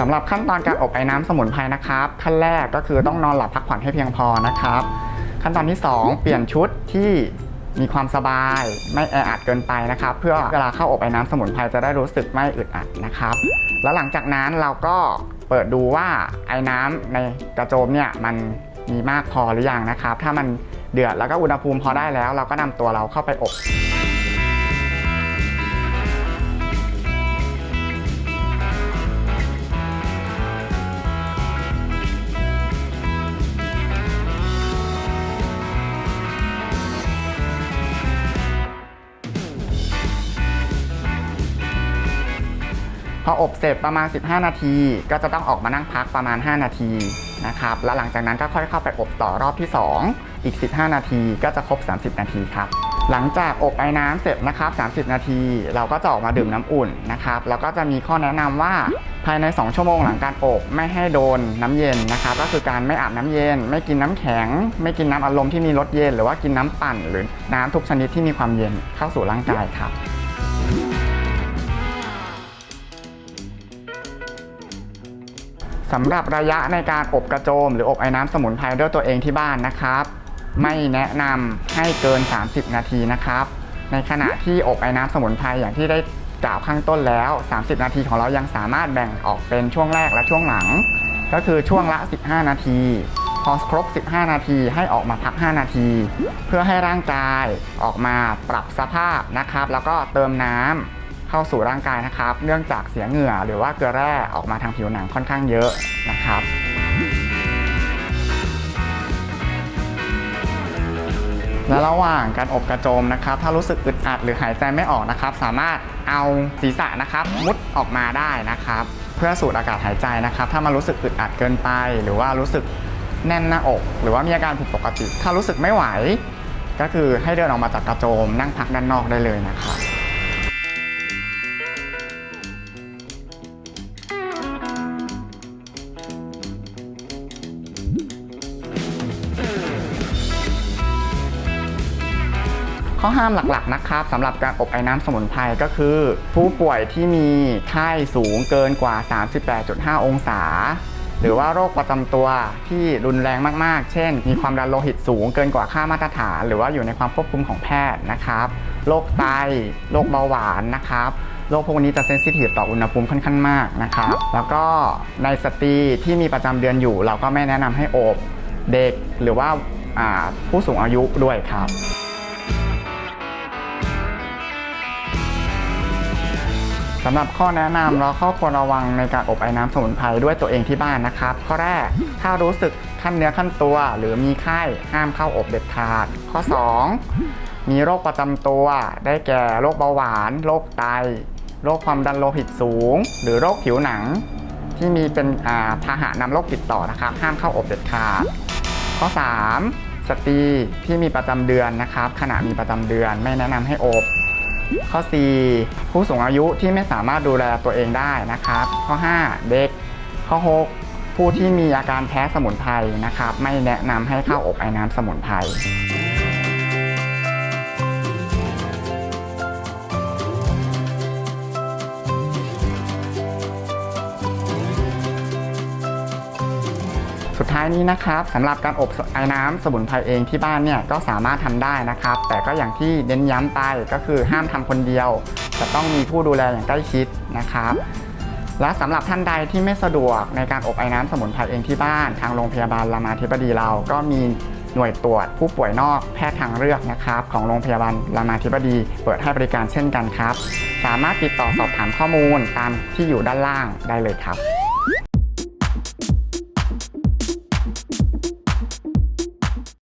สำหรับขั้นตอนการอบไอ้น้ำสมุนไพรนะครับ ขั้นแรกก็คือต้องนอนหลับพักผ่อนให้เพียงพอนะครับ ขั้นตอนที่ 2 เปลี่ยนชุดที่มีความสบายไม่แออัดเกินไปนะครับ เพื่อเวลาเข้าอบไอ้น้ำสมุนไพรจะได้รู้สึกไม่อึดอัดนะครับ แล้วหลังจากนั้นเราก็เปิดดูว่าไอ้น้ำในกระโจมเนี่ยมันมีมากพอหรือยังนะครับ ถ้ามันเดือดแล้วก็อุณหภูมิพอได้แล้ว เราก็นำตัวเราเข้าไปอบ ออบเสร็จประมาณ 15 นาที ก็จะต้องออกมานั่งพักประมาณ 5 นาทีนะครับแล้วหลังจากนั้นก็ค่อยเข้าไปอบต่อรอบที่ 2 อีก 15 นาทีก็จะครบ 30 นาทีครับหลังจากอบไอ้น้ำเสร็จนะครับ 30 นาที เราก็จะออกมาดื่มน้ำอุ่นนะครับ แล้วก็จะมีข้อแนะนำว่าภายใน 2 ชั่วโมงหลังการอบไม่ให้โดนน้ำเย็นนะครับ ก็คือการไม่อาบน้ำเย็น ไม่กินน้ำแข็ง ไม่กินน้ำอารมณ์ที่มีรสเย็น หรือว่ากินน้ำปั่น หรือน้ำทุกชนิดที่มีความเย็นเข้าสู่ร่างกายครับ สำหรับระยะในการอบกระโจม หรืออบไอ้น้ำสมุนไพรด้วยตัวเองที่บ้านนะครับ ไม่แนะนำให้เกิน 30 นาทีนะครับ ในขณะที่อบไอ้น้ำสมุนไพรอย่างที่ได้กล่าวข้างต้นแล้ว 30 นาทีของเรายังสามารถแบ่งออกเป็นช่วงแรกและช่วงหลัง ก็คือช่วงละ 15 นาที พอครบ 15 นาทีให้ออกมาพัก 5 นาที เพื่อให้ร่างกายออกมาปรับสภาพนะครับ แล้วก็เติมน้ำ เข้าสู่ร่างกายนะครับ เนื่องจากเสียเหงื่อหรือว่าเกลือแร่ออกมาทางผิวหนังค่อนข้างเยอะนะครับและระหว่างการอบกระโจมนะครับ ถ้ารู้สึกอึดอัดหรือหายใจไม่ออกนะครับ สามารถเอาศีรษะนะครับ มุดออกมาได้นะครับ เพื่อสูดอากาศหายใจนะครับ ถ้ามันรู้สึกอึดอัดเกินไป หรือว่ารู้สึกแน่นหน้าอก หรือว่ามีอาการผิดปกติ ถ้ารู้สึกไม่ไหว ก็คือให้เดินออกมาจากกระโจมนั่งพักด้านนอกได้เลยนะครับ ข้อห้ามหลักๆนะครับสำหรับการอบไอ้น้ำสมุนไพรก็คือ ผู้ป่วยที่มีไข้สูงเกินกว่า 38.5 องศา หรือว่าโรคประจำตัวที่รุนแรงมากๆ เช่น มีความดันโลหิตสูงเกินกว่าค่ามาตรฐาน หรือว่าอยู่ในความควบคุมของแพทย์นะครับโรคไตโรคเบาหวานนะครับโรคพวกนี้จะเซนซิทีฟต่ออุณหภูมิค่อนข้างมากนะครับ แล้วก็ในสตรีที่มีประจำเดือนอยู่ เราก็ไม่แนะนำให้อบเด็กหรือว่าอ่าผู้สูงอายุด้วยครับำหรับข้อแนะนำเราข้อควรระวังในการอบไอ้น้ำสมุนไพรด้วยตัวเองที่บ้านนะครับ ข้อแรกถ้ารู้สึกขั้นเนื้อขั้นตัว หรือมีไข้ห้ามเข้าอบเด็ดขาด ข้อ 2 มีโรคประจำตัว ได้แก่โรคเบาหวานโรคไตโรคความดันโลหิตสูง หรือโรคผิวหนัง ที่มีเป็นอ่าพาหะนำโรคติดต่อนะครับ ห้ามเข้าอบเด็ดขาด ข้อ 3 สตรีที่มีประจำเดือนนะครับ ขณะมีประจำเดือนไม่แนะนำให้อบ ข้อ 4 ผู้สูงอายุที่ไม่สามารถดูแลตัวเองได้นะครับ ข้อ 5 เด็ก ข้อ 6 ผู้ที่มีอาการแพ้สมุนไพรนะครับ ไม่แนะนำให้เข้าอบไอ้น้ำสมุนไพร ท้ายนี้นะครับสำหรับการอบไอ้น้ำสมุนไพรเองที่บ้านเนี่ยก็สามารถทำได้นะครับ แต่ก็อย่างที่เน้นย้ำไปก็คือห้ามทำคนเดียว จะต้องมีผู้ดูแลอย่างใกล้ชิดนะครับและสำหรับท่านใดที่ไม่สะดวกในการอบไอ้น้ำสมุนไพรเองที่บ้าน ทางโรงพยาบาลรามาธิบดีเรา ก็มีหน่วยตรวจผู้ป่วยนอกแพทย์ทางเลือกนะครับ ของโรงพยาบาลรามาธิบดี เปิดให้บริการเช่นกันครับ สามารถติดต่อสอบถามข้อมูลตามที่อยู่ด้านล่างได้เลยครับ